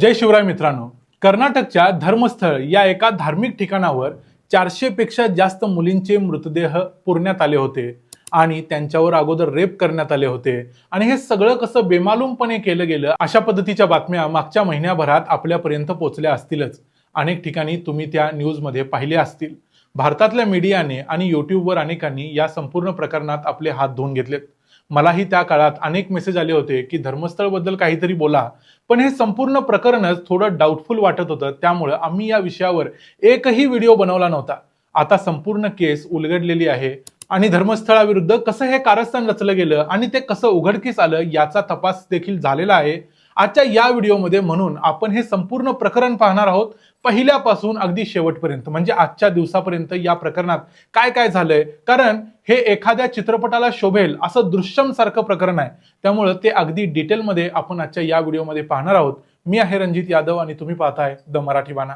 जय शिवराय मित्रांनो. कर्नाटकच्या धर्मस्थळ या एका धार्मिक ठिकाणावर चारशेपेक्षा जास्त मुलींचे मृतदेह पुरण्यात आले होते आणि त्यांच्यावर अगोदर रेप करण्यात आले होते. आणि हे सगळं कसं बेमालूमपणे केलं गेलं अशा पद्धतीच्या बातम्या मागच्या महिन्याभरात आपल्यापर्यंत पोचल्या असतीलच. अनेक ठिकाणी तुम्ही त्या न्यूजमध्ये पाहिल्या असतील. भारतातल्या मीडियाने आणि युट्यूबवर अनेकांनी या संपूर्ण प्रकरणात आपले हात धुवून घेतलेत. मलाही त्या काळात अनेक मेसेज आले होते की धर्मस्थळबद्दल काहीतरी बोला. पण हे संपूर्ण प्रकरणच थोडं डाऊटफुल वाटत होतं. त्यामुळं आम्ही या विषयावर एकही व्हिडिओ बनवला नव्हता. आता संपूर्ण केस उलगडलेली आहे. आणि धर्मस्थळाविरुद्ध कसं हे कारस्थान रचलं गेलं आणि ते कसं उघडकीस आलं याचा तपास देखील झालेला आहे. आजच्या या व्हिडिओमध्ये म्हणून आपण हे संपूर्ण प्रकरण पाहणार आहोत. पहिल्यापासून अगदी शेवटपर्यंत म्हणजे आजच्या दिवसापर्यंत या प्रकरणात काय काय झालंय? कारण हे एखाद्या चित्रपटाला शोभेल असं दृश्यम सारखं प्रकरण आहे. त्यामुळं ते अगदी डिटेलमध्ये आपण आजच्या या व्हिडिओमध्ये पाहणार आहोत. मी आहे रणजित यादव आणि तुम्ही पाहताय द मराठी बाणा.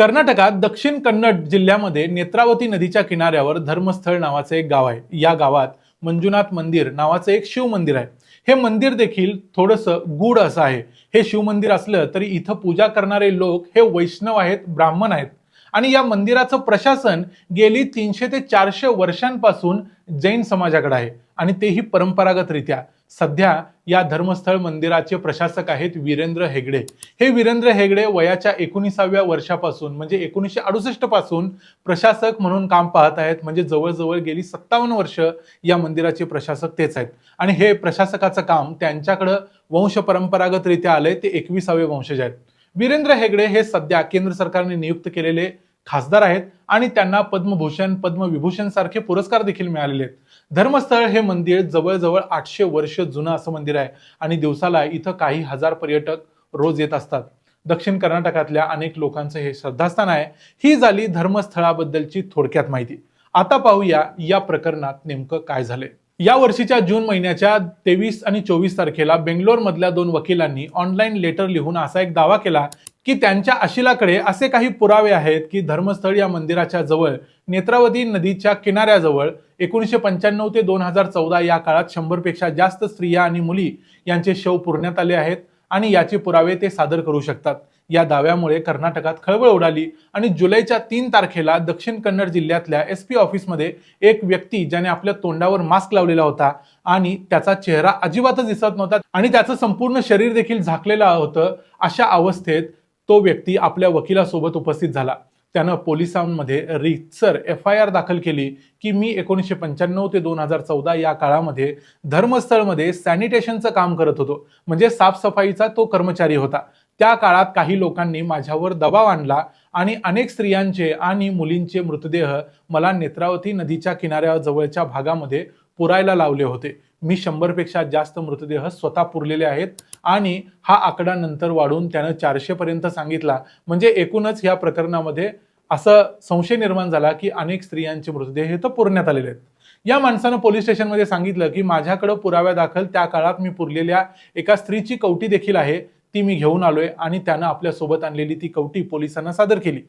कर्नाटकात दक्षिण कन्नड जिल्ह्यामध्ये नेत्रावती नदीच्या किनाऱ्यावर धर्मस्थळ नावाचं एक गाव आहे. या गावात मंजुनाथ मंदिर नावाचं एक शिव मंदिर आहे. हे मंदिर देखील थोडंसं गूढ असं आहे. हे शिवमंदिर असलं तरी इथं पूजा करणारे लोक हे वैष्णव आहेत ब्राह्मण आहेत. आणि या मंदिराचं प्रशासन गेली तीनशे ते चारशे वर्षांपासून जैन समाजाकडे आहे. आणि तेही परंपरागतरित्या. सध्या या धर्मस्थळ मंदिराचे प्रशासक आहेत वीरेंद्र हेगडे. हे वीरेंद्र हेगडे वयाच्या एकोणीसाव्या वर्षापासून म्हणजे एकोणीसशे अडुसष्टपासून प्रशासक म्हणून काम पाहत आहेत म्हणजे जवळजवळ गेली सत्तावन्न वर्ष या मंदिराचे प्रशासक तेच आहेत. आणि हे प्रशासकाचं काम त्यांच्याकडं वंश परंपरागतरित्या आलंय ते एकविसावे वंशज आहेत. वीरेंद्र हेगडे हे सध्या केंद्र सरकारने नियुक्त केलेले खासदार आहेत आणि त्यांना पद्मभूषण पद्मविभूषण सारखे पुरस्कार देखील मिळालेले आहेत. धर्मस्थळ हे मंदिर जवळजवळ आठशे वर्ष जुनं असं मंदिर आहे आणि दिवसाला इथं काही हजार पर्यटक रोज येत असतात. दक्षिण कर्नाटकातल्या अनेक लोकांचं हे श्रद्धास्थान आहे. ही झाली धर्मस्थळाबद्दलची थोडक्यात माहिती. आता पाहूया या प्रकरणात नेमकं काय झालंय. या वर्षीच्या जून महिन्याच्या तेवीस आणि चोवीस तारखेला बेंगलोर मधल्या दोन वकिलांनी ऑनलाईन लेटर लिहून असा एक दावा केला की त्यांच्या आशिलाकडे असे काही पुरावे आहेत की धर्मस्थळ या मंदिराच्या जवळ नेत्रावती नदीच्या किनाऱ्याजवळ एकोणीसशे पंच्याण्णव ते दोन हजार चौदा या काळात शंभरपेक्षा जास्त स्त्रिया आणि मुली यांचे शव पुरण्यात आले आहेत आणि याचे पुरावे ते सादर करू शकतात. या दाव्यामुळे कर्नाटकात खळबळ उडाली आणि जुलैच्या तीन तारखेला दक्षिण कन्नड जिल्ह्यातल्या एस पी ऑफिसमध्ये एक व्यक्ती ज्याने आपल्या तोंडावर मास्क लावलेला होता आणि त्याचा चेहरा अजिबातच दिसत नव्हता आणि त्याचं संपूर्ण शरीर देखील झाकलेलं होतं अशा अवस्थेत तो व्यक्ती आपल्या वकिलासोबत उपस्थित झाला. त्यानं पोलिसांमध्ये रितसर एफ आय आर दाखल केली की मी एकोणीसशे पंच्याण्णव ते दोन हजार चौदा या काळामध्ये धर्मस्थळमध्ये सॅनिटेशनचं काम करत होतो. म्हणजे साफसफाईचा तो कर्मचारी होता. त्या काळात काही लोकांनी माझ्यावर दबाव आणला आणि अनेक स्त्रियांचे आणि मुलींचे मृतदेह मला नेत्रावती नदीच्या किनाऱ्याजवळच्या भागामध्ये पुरायला लावले होते. मी शंभरपेक्षा जास्त मृतदेह स्वतः पुरलेले आहेत. आणि हा आकडा नंतर वाढून त्यानं चारशेपर्यंत सांगितला. म्हणजे एकूणच या प्रकरणामध्ये असं संशय निर्माण झाला की अनेक स्त्रियांचे मृतदेह हे तर पुरण्यात आलेले आहेत. या माणसानं पोलीस स्टेशनमध्ये सांगितलं की माझ्याकडं पुराव्या दाखल त्या काळात मी पुरलेल्या एका स्त्रीची कवटी देखील आहे ती मी घेऊन आलोय आणि त्यानं आपल्यासोबत आणलेली ती कवटी पोलिसांना सादर केली.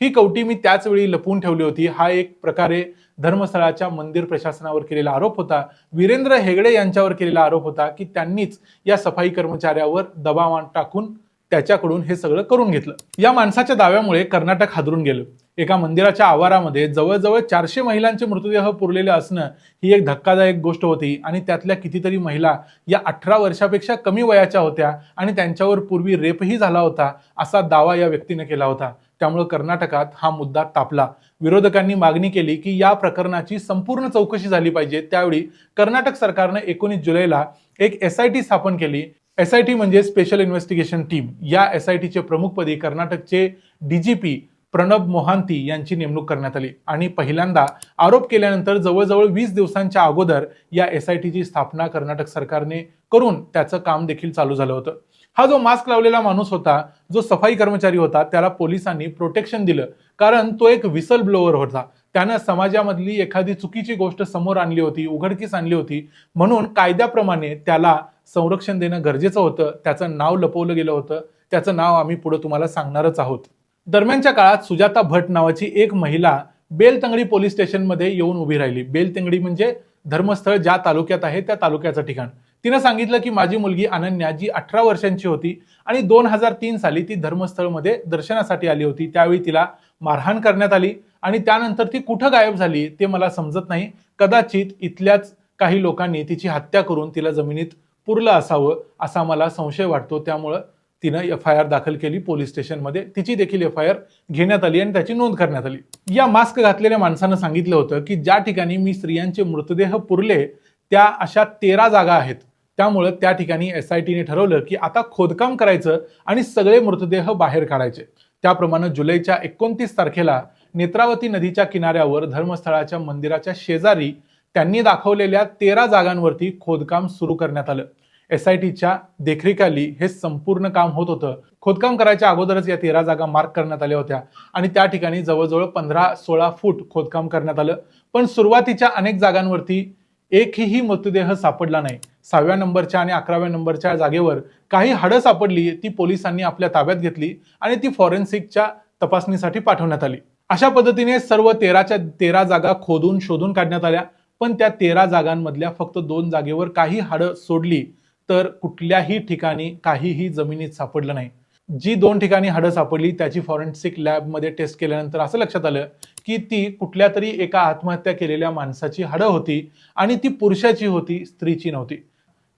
ही कवटी मी त्याच वेळी लपवून ठेवली होती. हा एक प्रकारे धर्मस्थळाच्या मंदिर प्रशासनावर केलेला आरोप होता. वीरेंद्र हेगडे यांच्यावर केलेला आरोप होता की त्यांनीच या सफाई कर्मचाऱ्यावर दबाव टाकून त्याच्याकडून हे सगळं करून घेतलं. या माणसाच्या दाव्यामुळे कर्नाटक हादरून गेलं. एका मंदिराच्या आवारामध्ये जवळजवळ चारशे महिलांचे मृतदेह पुरलेले असणं ही एक धक्कादायक गोष्ट होती आणि त्यातल्या कितीतरी महिला या अठरा वर्षापेक्षा कमी वयाच्या होत्या आणि त्यांच्यावर पूर्वी रेपही झाला होता असा दावा या व्यक्तीने केला होता. त्यामुळे कर्नाटकात हा मुद्दा तापला. विरोधकांनी मागणी केली की या प्रकरणाची संपूर्ण चौकशी झाली पाहिजे. त्यावेळी कर्नाटक सरकारनं एकोणीस जुलैला एक एस आय टी स्थापन केली. एस आय टी म्हणजे स्पेशल इन्व्हेस्टिगेशन टीम या एस आय टीचे प्रमुखपदी कर्नाटकचे डीजीपी प्रणब मोहांती यांची नेमणूक करण्यात आली. आणि पहिल्यांदा आरोप केल्यानंतर जवळजवळ वीस दिवसांच्या अगोदर या एस आय टीची स्थापना कर्नाटक सरकारने करून त्याचं काम देखील चालू झालं होतं. हा जो मास्क लावलेला माणूस होता जो सफाई कर्मचारी होता त्याला पोलिसांनी प्रोटेक्शन दिलं. कारण तो एक विसल ब्लोअर होता. त्यानं समाजामधली एखादी चुकीची गोष्ट समोर आणली होती उघडकीस आणली होती. म्हणून कायद्याप्रमाणे त्याला संरक्षण देणं गरजेचं होतं. त्याचं नाव लपवलं गेलं होतं. त्याचं नाव आम्ही पुढे तुम्हाला सांगणारच आहोत. दरम्यानच्या काळात सुजाता भट नावाची एक महिला बेलतंगडी पोलीस स्टेशनमध्ये येऊन उभी राहिली. बेलतंगडी म्हणजे धर्मस्थळ ज्या तालुक्यात आहे त्या तालुक्याचं ठिकाण. तिनं सांगितलं की माझी मुलगी अनन्या जी अठरा वर्षांची होती आणि दोन हजार तीन साली ती धर्मस्थळमध्ये दर्शनासाठी आली होती. त्यावेळी तिला मारहाण करण्यात आली आणि त्यानंतर ती कुठं गायब झाली ते मला समजत नाही. कदाचित इथल्याच काही लोकांनी तिची हत्या करून तिला जमिनीत पुरलं असावं असा मला संशय वाटतो. त्यामुळं तिनं एफ आय आर दाखल केली. पोलीस स्टेशनमध्ये तिची देखील एफ आय आर घेण्यात आली आणि त्याची नोंद करण्यात आली. या मास्क घातलेल्या माणसानं सांगितलं होतं की ज्या ठिकाणी मी स्त्रियांचे मृतदेह पुरले त्या अशा तेरा जागा आहेत. त्यामुळं त्या ठिकाणी एस आय टीने ठरवलं की आता खोदकाम करायचं आणि सगळे मृतदेह बाहेर काढायचे. त्याप्रमाणे जुलैच्या एकोणतीस तारखेला नेत्रावती नदीच्या किनाऱ्यावर धर्मस्थळाच्या मंदिराच्या शेजारी त्यांनी दाखवलेल्या तेरा जागांवरती खोदकाम सुरू करण्यात आलं. एस आय टीच्या देखरेखाली हे संपूर्ण काम होत होतं. खोदकाम करायच्या अगोदरच या तेरा जागा मार्क करण्यात आल्या होत्या. आणि त्या ठिकाणी जवळजवळ पंधरा सोळा फूट खोदकाम करण्यात आलं. पण सुरुवातीच्या अनेक जागांवरती एकही मृतदेह सापडला नाही. सहाव्या नंबरच्या आणि अकराव्या नंबरच्या जागेवर काही हाडं सापडली ती पोलिसांनी आपल्या ताब्यात घेतली आणि ती फॉरेन्सिकच्या तपासणीसाठी पाठवण्यात आली. अशा पद्धतीने सर्व तेराच्या तेरा जागा खोदून शोधून काढण्यात आल्या. पण त्या तेरा जागांमधल्या फक्त दोन जागेवर काही हाडं सोडली तर कुठल्याही ठिकाणी काहीही जमिनीत सापडलं नाही. जी दोन ठिकाणी हाडं सापडली त्याची फॉरेन्सिक लॅबमध्ये टेस्ट केल्यानंतर असं लक्षात आलं की ती कुठल्या तरी एका आत्महत्या केलेल्या माणसाची हाडं होती आणि ती पुरुषाची होती स्त्रीची नव्हती.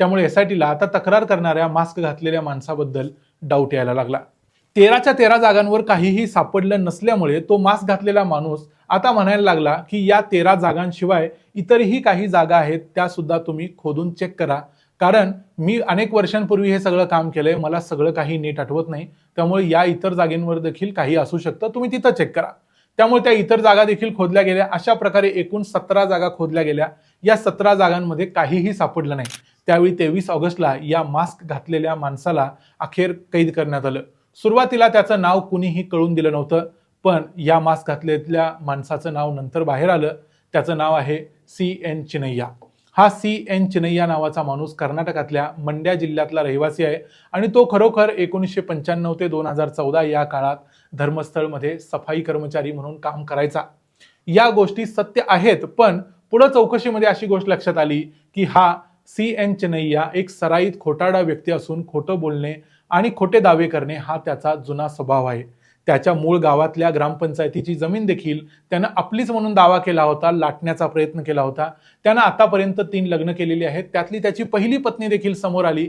त्यामुळे एस आय टीला आता तक्रार करणाऱ्या मास्क घातलेल्या माणसाबद्दल डाऊट यायला लागला. तेराच्या तेरा जागांवर काहीही सापडलं नसल्यामुळे तो मास्क घातलेला माणूस आता म्हणायला लागला की या तेरा जागांशिवाय इतरही काही जागा आहेत त्या सुद्धा तुम्ही खोदून चेक करा. कारण मी अनेक वर्षांपूर्वी हे सगळं काम केलंय मला सगळं काही नीट आठवत नाही. त्यामुळे या इतर जागेंवर देखील काही असू शकतं तुम्ही तिथं चेक करा. त्यामुळे त्या इतर जागा देखील खोदल्या गेल्या. अशा प्रकारे एकूण सतरा जागा खोदल्या गेल्या. या सतरा जागांमध्ये काहीही सापडलं नाही. त्यावेळी तेवीस ऑगस्टला या मास्क घातलेल्या माणसाला अखेर कैद करण्यात आलं. सुरुवातीला त्याचं नाव कुणीही कळून दिलं नव्हतं पण या मास्क घातलेल्या माणसाचं नाव नंतर बाहेर आलं. त्याचं नाव आहे सी एन चिनैया हा सी एन चिनैया नावाचा माणूस कर्नाटकातल्या मंड्या जिल्ह्यातला रहिवासी आहे आणि तो खरोखर एकोणीसशे पंच्याण्णव ते दोन हजार चौदा या काळात धर्मस्थळमध्ये सफाई कर्मचारी म्हणून काम करायचा. या गोष्टी सत्य आहेत पण पुढं चौकशीमध्ये अशी गोष्ट लक्षात आली की हा सी एन चिनैया एक सराईत खोटाडा व्यक्ती असून खोटं बोलणे आणि खोटे दावे करणे हा त्याचा जुना स्वभाव आहे. त्याच्या मूळ गावातल्या ग्रामपंचायतीची जमीन देखील त्यानं आपलीच म्हणून दावा केला होता लाटण्याचा प्रयत्न केला होता. त्यानं आतापर्यंत तीन लग्न केलेली आहेत. त्यातली त्याची पहिली पत्नी देखील समोर आली.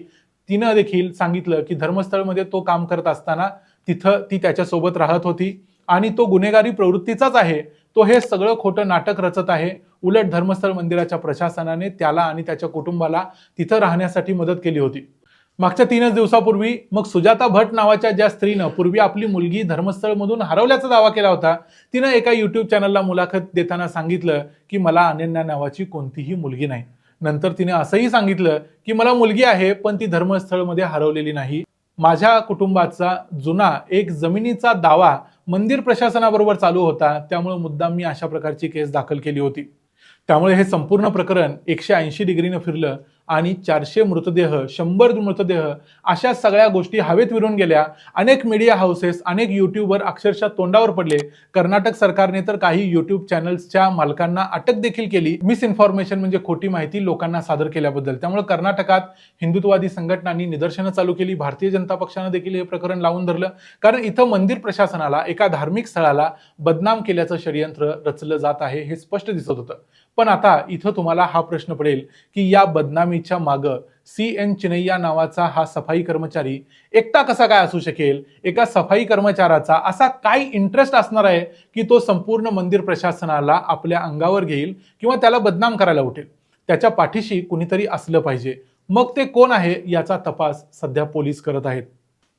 तिनं देखील सांगितलं की धर्मस्थळमध्ये तो काम करत असताना तिथं ती त्याच्यासोबत राहत होती आणि तो गुन्हेगारी प्रवृत्तीचाच आहे. तो हे सगळं खोटं नाटक रचत आहे. उलट धर्मस्थळ मंदिराच्या प्रशासनाने त्याला आणि त्याच्या कुटुंबाला तिथं राहण्यासाठी मदत केली होती. मागच्या तीनच दिवसापूर्वी मग सुजाता भट नावाच्या ज्या स्त्रीनं पूर्वी आपली मुलगी धर्मस्थळमधून हरवल्याचा दावा केला होता तिनं एका युट्यूब चॅनलला मुलाखत देताना सांगितलं की मला अनन्या नावाची कोणतीही मुलगी नाही. नंतर तिने असंही सांगितलं की मला मुलगी आहे पण ती धर्मस्थळमध्ये हरवलेली नाही. माझ्या कुटुंबाचा जुना एक जमिनीचा दावा मंदिर प्रशासनाबरोबर चालू होता त्यामुळे मुद्दाम मी अशा प्रकारची केस दाखल केली होती. त्यामुळे हे संपूर्ण प्रकरण एकशे ऐंशी डिग्रीनं फिरलं आणि चारशे मृतदेह शंभर मृतदेह अशा सगळ्या गोष्टी हवेत विरून गेल्या. अनेक मीडिया हाऊसेस अनेक युट्यूबवर अक्षरशः तोंडावर पडले. कर्नाटक सरकारने तर काही युट्यूब चॅनल्सच्या मालकांना अटक देखील केली. मिस इन्फॉर्मेशन म्हणजे खोटी माहिती लोकांना सादर केल्याबद्दल. त्यामुळे कर्नाटकात हिंदुत्ववादी संघटनांनी निदर्शनं चालू केली. भारतीय जनता पक्षानं देखील हे प्रकरण लावून धरलं. कारण इथं मंदिर प्रशासनाला एका धार्मिक स्थळाला बदनाम केल्याचं षडयंत्र रचलं जात आहे हे स्पष्ट दिसत होतं. पण आता इथं तुम्हाला हा प्रश्न पडेल की या बदनामी बदनामीच्या मागं सी एन चिनैया नावाचा हा सफाई कर्मचारी एकटा कसा काय असू शकेल? एका सफाई कर्मचाऱ्याचा असा काय इंटरेस्ट असणार आहे की तो संपूर्ण मंदिर प्रशासनाला आपल्या अंगावर घेईल किंवा त्याला बदनाम करायला उठेल? त्याच्या पाठीशी कुणीतरी असलं पाहिजे. मग ते कोण आहे याचा तपास सध्या पोलीस करत आहेत.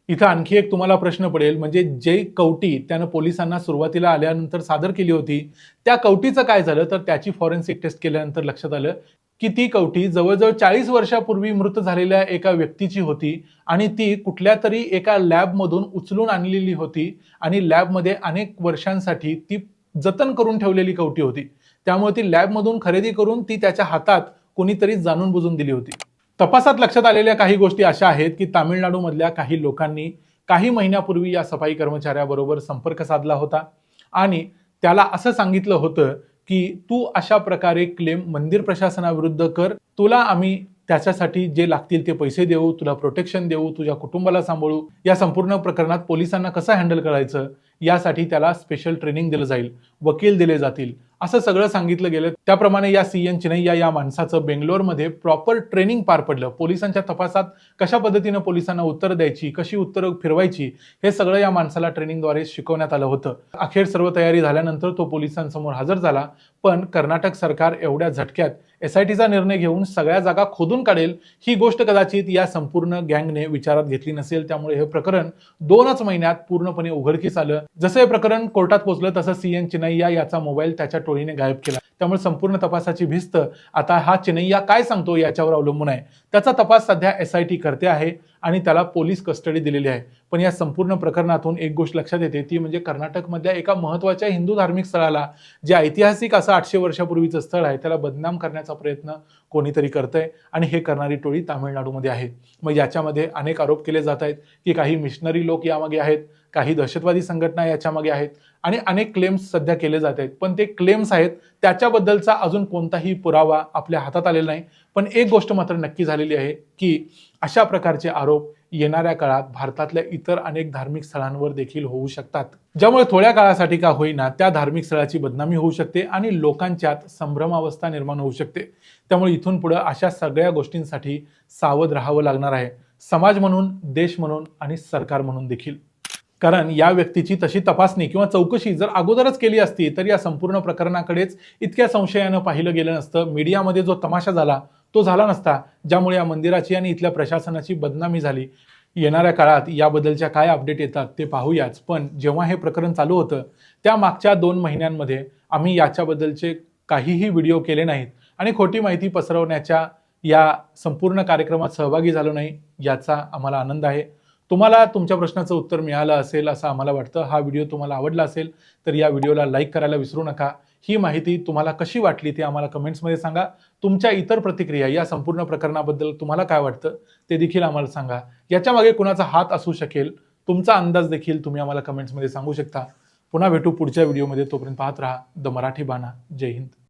इथं आणखी एक तुम्हाला प्रश्न पडेल म्हणजे जे कवटी त्यानं पोलिसांना सुरुवातीला आल्यानंतर सादर केली होती. त्या कवटीचं काय झालं? तर त्याची फॉरेन्सिक टेस्ट केल्यानंतर लक्षात आलं की ती कवटी जवळजवळ चाळीस वर्षापूर्वी मृत झालेल्या एका व्यक्तीची होती आणि ती कुठल्या तरी एका लॅबमधून उचलून आणलेली होती आणि लॅबमध्ये अनेक वर्षांसाठी ती जतन करून ठेवलेली कवटी होती. त्यामुळे ती लॅबमधून खरेदी करून ती त्याच्या हातात कोणीतरी जाणून बुजून दिली होती. तपासात लक्षात आलेल्या काही गोष्टी अशा आहेत की तामिळनाडूमधल्या काही लोकांनी काही महिन्यापूर्वी या सफाई कर्मचाऱ्याबरोबर संपर्क साधला होता आणि त्याला असं सांगितलं होतं की तू अशा प्रकारे क्लेम मंदिर प्रशासनाविरुद्ध कर. तुला आम्ही त्याच्यासाठी जे लागतील ते पैसे देऊ तुला प्रोटेक्शन देऊ तुझ्या कुटुंबाला सांभाळू. या संपूर्ण प्रकरणात पोलिसांना कसं हँडल करायचं? यासाठी त्याला स्पेशल ट्रेनिंग दिलं जाईल. वकील दिले जातील. असं सगळं सांगितलं गेलं. त्याप्रमाणे या सी एन चिनैया या माणसाचं बेंगलोरमध्ये प्रॉपर ट्रेनिंग पार पडलं. पोलिसांच्या तपासात कशा पद्धतीनं पोलिसांना उत्तर द्यायची कशी उत्तरं फिरवायची हे सगळं या माणसाला ट्रेनिंगद्वारे शिकवण्यात आलं होतं. अखेर सर्व तयारी झाल्यानंतर तो पोलिसांसमोर हजर झाला पण कर्नाटक सरकार एवढ्या झटक्यात एस आय टीचा निर्णय घेऊन सगळ्या जागा खोदून काढेल ही गोष्ट कदाचित या संपूर्ण गँगने विचारात घेतली नसेल. त्यामुळे हे प्रकरण दोनच महिन्यात पूर्णपणे उघडकीस आलं. जसं हे प्रकरण कोर्टात पोहोचलं तसं सी एन चिनैया याचा मोबाईल त्याच्या टोळीने गायब केला. त्यामुळे संपूर्ण तपासाची भिस्त आता हा चिनैया काय सांगतो याच्यावर अवलंबून आहे. त्याचा तपास सध्या एस आय टी करते आहे आणि त्याला पोलीस कस्टडी दिलेली आहे. पण या संपूर्ण प्रकरणातून एक गोष्ट लक्षात येते ती म्हणजे कर्नाटकमधल्या एका महत्त्वाच्या हिंदू धार्मिक स्थळाला जे ऐतिहासिक असं आठशे वर्षापूर्वीचं स्थळ आहे त्याला बदनाम करण्याचा प्रयत्न कोणीतरी करतंय आणि हे करणारी टोळी तामिळनाडूमध्ये आहे. मग याच्यामध्ये अनेक आरोप केले जात आहेत की काही मिशनरी लोक यामागे आहेत काही दहशतवादी संघटना याच्यामागे आहेत आणि अनेक क्लेम्स सध्या केले जात आहेत. पण ते क्लेम्स आहेत त्याच्या त्याच्याबद्दलचा अजून कोणताही पुरावा आपल्या हातात आलेला नाही. पण एक गोष्ट मात्र नक्की झालेली आहे की अशा प्रकारचे आरोप येणाऱ्या काळात भारतातल्या इतर अनेक धार्मिक स्थळांवर देखील होऊ शकतात. ज्यामुळे थोड्या काळासाठी का होईना त्या धार्मिक स्थळाची बदनामी होऊ शकते आणि लोकांच्यात संभ्रमावस्था निर्माण होऊ शकते. त्यामुळे इथून पुढे अशा सगळ्या गोष्टींसाठी सावध राहावं लागणार आहे. समाज म्हणून देश म्हणून आणि सरकार म्हणून देखील. कारण या व्यक्तीची तशी तपासणी किंवा चौकशी जर अगोदरच केली असती तर या संपूर्ण प्रकरणाकडेच इतक्या संशयानं पाहिलं गेलं नसतं. मीडियामध्ये जो तमाशा झाला तो झाला नसता ज्यामुळे या मंदिराची आणि इथल्या प्रशासनाची बदनामी झाली. येणाऱ्या काळात याबद्दलच्या काय अपडेट येतात ते पाहूयाच पण जेव्हा हे प्रकरण चालू होतं त्या मागच्या दोन महिन्यांमध्ये आम्ही याच्याबद्दलचे काहीही व्हिडिओ केले नाहीत. आणि खोटी माहिती पसरवण्याच्या या संपूर्ण कार्यक्रमात सहभागी झालो नाही याचा आम्हाला आनंद आहे. तुम्हाला तुमच्या प्रश्नाचं उत्तर मिळालं असेल असं आम्हाला वाटतं हा व्हिडिओ तुम्हाला आवडला असेल तर या व्हिडिओला लाईक करायला विसरू नका. ही माहिती तुम्हाला कशी वाटली ते आम्हाला कमेंट्समध्ये सांगा. तुमच्या इतर प्रतिक्रिया या संपूर्ण प्रकरणाबद्दल तुम्हाला काय वाटतं ते देखील आम्हाला सांगा. याच्या मागे कुणाचा हात असू शकेल तुमचा अंदाज देखील तुम्ही आम्हाला कमेंट्समध्ये सांगू शकता. पुन्हा भेटू पुढच्या व्हिडिओमध्ये तोपर्यंत पाहत राहा. द मराठी बाणा. जय हिंद.